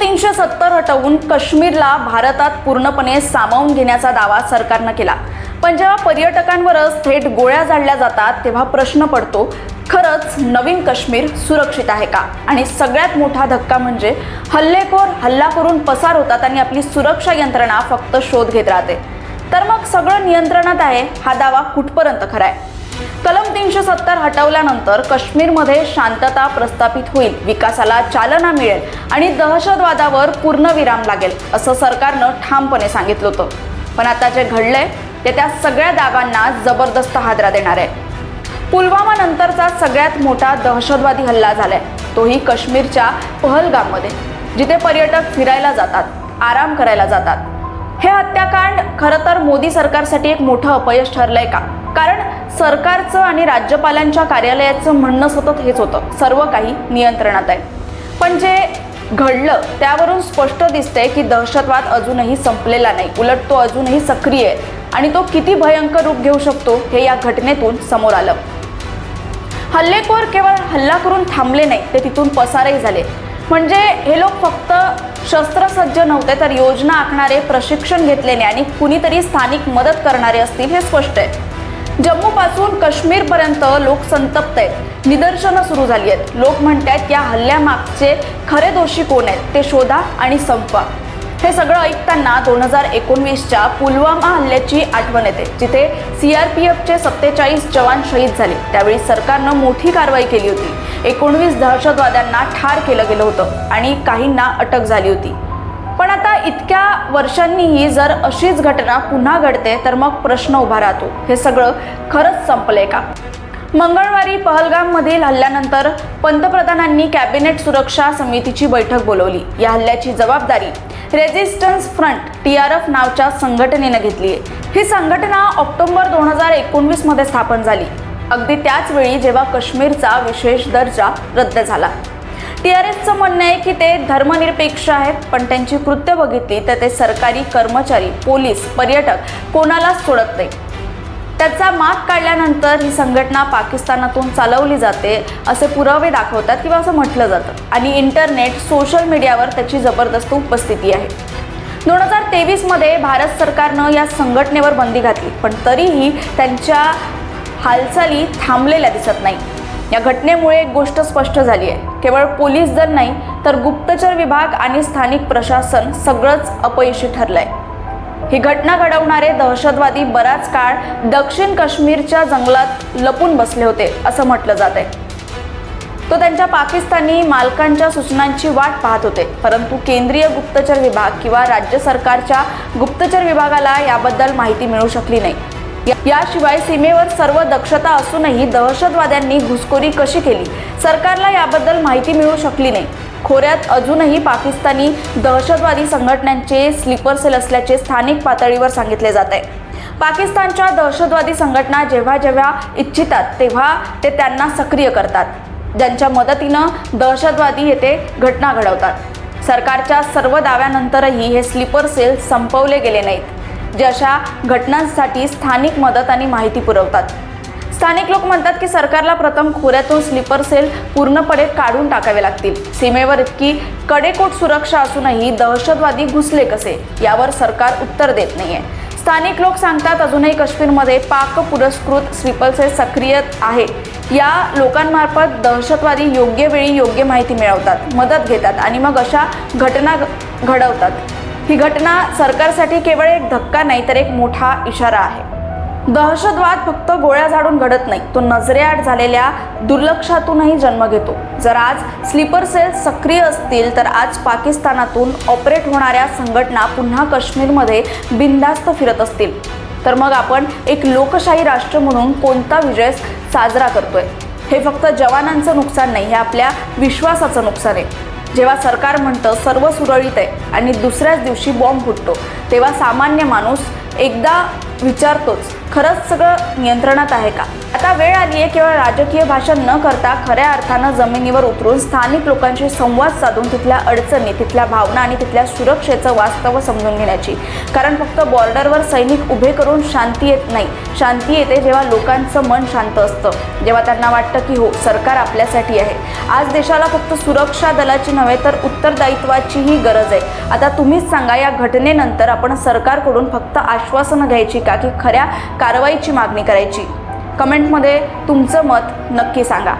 तीनशे सत्तर हटवून काश्मीरला भारतात पूर्णपणे सामावून घेण्याचा दावा सरकारनं केला. पण जेव्हा पर्यटकांवरच थेट गोळ्या झाडल्या जातात तेव्हा प्रश्न पडतो खरंच नवीन काश्मीर सुरक्षित आहे का? आणि सगळ्यात मोठा धक्का म्हणजे हल्लेखोर हल्ला करून पसार होतात आणि आपली सुरक्षा यंत्रणा फक्त शोध घेत राहते. तर मग सगळं नियंत्रणात आहे हा दावा कुठपर्यंत खरा आहे? कलम तीनशे सत्तर हटवल्यानंतर काश्मीरमध्ये शांतता प्रस्थापित होईल विकासाला चालना मिळेल आणि दहशतवादावर पूर्ण विराम लागेल असं सरकारनं ठामपणे सांगितलं होतं. पण आता जे घडलंय ते त्या सगळ्या दाव्यांना जबरदस्त हादरा देणार आहे. पुलवामा नंतरचा सगळ्यात मोठा दहशतवादी हल्ला झालाय. तोही काश्मीरच्या पहलगाममध्ये जिथे पर्यटक फिरायला जातात आराम करायला जातात. हे हत्याकांड खरं तर मोदी सरकारसाठी एक मोठं अपयश ठरलंय का? कारण सरकारचं आणि राज्यपालांच्या कार्यालयाचं म्हणणं सतत हेच होतं. सर्व काही नियंत्रणात आहे. पण जे घडलं त्यावरून स्पष्ट दिसतंय की दहशतवाद अजूनही संपलेला नाही. उलट तो अजूनही सक्रिय आहे आणि तो किती भयंकर रूप घेऊ शकतो हे या घटनेतून समोर आलं. हल्लेखोर केवळ हल्ला करून थांबले नाही ते तिथून पसारही झाले. म्हणजे हे लोक फक्त शस्त्रसज्ज नव्हते तर योजना आखणारे प्रशिक्षण घेतलेले आणि कुणीतरी स्थानिक मदत करणारे असतील हे स्पष्ट आहे. जम्मूपासून काश्मीरपर्यंत लोक संतप्त आहेत. निदर्शनं सुरू झाली आहेत. लोक म्हणतात या हल्ल्यामागचे खरे दोषी कोण आहेत ते शोधा आणि संपवा. हे सगळं ऐकताना दोन हजार एकोणवीसच्या पुलवामा हल्ल्याची आठवण येते जिथे सी आर पी एफचे सत्तेचाळीस जवान शहीद झाले. त्यावेळी सरकारनं मोठी कारवाई केली होती. एकोणवीस दहशतवाद्यांना ठार केलं गेलं होतं आणि काहींना अटक झाली होती. पण आता इतक्या वर्षांनीही जर अशीच घटना पुन्हा घडते तर मग प्रश्न उभा राहतो. हे सगळं खरंच संपलंय का? मंगळवारी पहलगाममधील हल्ल्यानंतर पंतप्रधानांनी कॅबिनेट सुरक्षा समितीची बैठक बोलवली. या हल्ल्याची जबाबदारी resistance front T R F नावच्या संघटनेनं घेतली आहे ही संघटना ऑक्टोबर दोन हजार एकोणवीसमध्ये स्थापन झाली. अगदी त्याच वेळी जेव्हा काश्मीरचा विशेष दर्जा रद्द झाला. टी आर एसचं म्हणणं आहे की ते धर्मनिरपेक्ष आहेत पण त्यांची कृत्य बघितली तर ते सरकारी कर्मचारी पोलीस पर्यटक कोणालाच सोडत नाही. त्याचा माग काढल्यानंतर ही संघटना पाकिस्तानातून चालवली जाते असे पुरावे दाखवतात किंवा असं म्हटलं जातं. आणि इंटरनेट सोशल मीडियावर त्याची जबरदस्त उपस्थिती आहे. दोन हजार तेवीसमध्ये भारत सरकारनं या संघटनेवर बंदी घातली पण तरीही त्यांच्या हालचाली थांबलेल्या दिसत नाही. या घटनेमुळे एक गोष्ट स्पष्ट झाली आहे. केवळ पोलीस दल नाही तर गुप्तचर विभाग आणि स्थानिक प्रशासन सगळंच अपयशी ठरलंय. ही घटना घडवणारे दहशतवादी बराच काळ दक्षिण काश्मीरच्या जंगलात लपून बसले होते असं म्हटलं जात आहे. तो त्यांच्या पाकिस्तानी मालकांच्या सूचनांची वाट पाहत होते परंतु केंद्रीय गुप्तचर विभाग किंवा राज्य सरकारच्या गुप्तचर विभागाला याबद्दल माहिती मिळू शकली नाही. याशिवाय सीमेवर सर्व दक्षता असूनही दहशतवाद्यांनी घुसखोरी कशी केली? सरकारला याबद्दल माहिती मिळू शकली नाही. खोऱ्यात अजूनही पाकिस्तानी दहशतवादी संघटनांचे स्लीपर सेल असल्याचे स्थानिक पातळीवर सांगितले जात आहे. पाकिस्तानच्या दहशतवादी संघटना जेव्हा जेव्हा इच्छितात तेव्हा ते त्यांना सक्रिय करतात. ज्यांच्या मदतीनं दहशतवादी येथे घटना घडवतात. सरकारच्या सर्व दाव्यानंतरही हे स्लीपर सेल संपवले गेले नाहीत. जे अशा घटनांसाठी स्थानिक मदत आणि माहिती पुरवतात. स्थानिक लोक म्हणतात की सरकारला प्रथम खोऱ्यातून स्लीपर सेल पूर्णपणे काढून टाकावे लागतील. सीमेवर इतकी कडेकोट सुरक्षा असूनही दहशतवादी घुसले कसे? यावर सरकार उत्तर देत नाहीये. स्थानिक लोक सांगतात अजूनही काश्मीरमध्ये पाक पुरस्कृत स्लीपर सेल सक्रिय आहे. या लोकांमार्फत दहशतवादी योग्य वेळी योग्य माहिती मिळवतात मदत घेतात आणि मग अशा घटना घडवतात. ही घटना सरकारसाठी केवळ एक धक्का नाही तर एक मोठा इशारा आहे. दहशतवाद फक्त गोळ्या झाडून घडत नाही तो नजरेआड झालेल्या दुर्लक्षातूनही जन्म घेतो. जर आज स्लीपर सेल्स सक्रिय असतील तर आज पाकिस्तानातून ऑपरेट होणाऱ्या संघटना पुन्हा काश्मीरमध्ये बिनधास्त फिरत असतील. तर मग आपण एक लोकशाही राष्ट्र म्हणून कोणता विजय साजरा करतोय? हे फक्त जवानांचं नुकसान नाही हे आपल्या विश्वासाचं नुकसान आहे. जेव्हा सरकार म्हणतं सर्व सुरळीत आहे आणि दुसऱ्याच दिवशी बॉम्ब फुटतो तेव्हा सामान्य माणूस एकदा विचारतोच. खरंच सगळं नियंत्रणात आहे का? आता वेळ आली आहे केवळ राजकीय भाषण न करता खऱ्या अर्थानं जमिनीवर उतरून स्थानिक लोकांशी संवाद साधून तिथल्या अडचणी तिथल्या भावना आणि तिथल्या सुरक्षेचं वास्तव समजून घेण्याची. कारण फक्त बॉर्डरवर सैनिक उभे करून शांती येत नाही. शांती येते जेव्हा लोकांचं मन शांत असतं. जेव्हा त्यांना वाटतं की हो सरकार आपल्यासाठी आहे. आज देशाला फक्त सुरक्षा दलाची नव्हे तर उत्तरदायित्वाचीही गरज आहे. आता तुम्हीच सांगा या घटनेनंतर आपण सरकारकडून फक्त आश्वासनं घ्यायची का की खऱ्या कारवाईची मागणी करायची. कमेंटमध्ये तुमचं मत नक्की सांगा.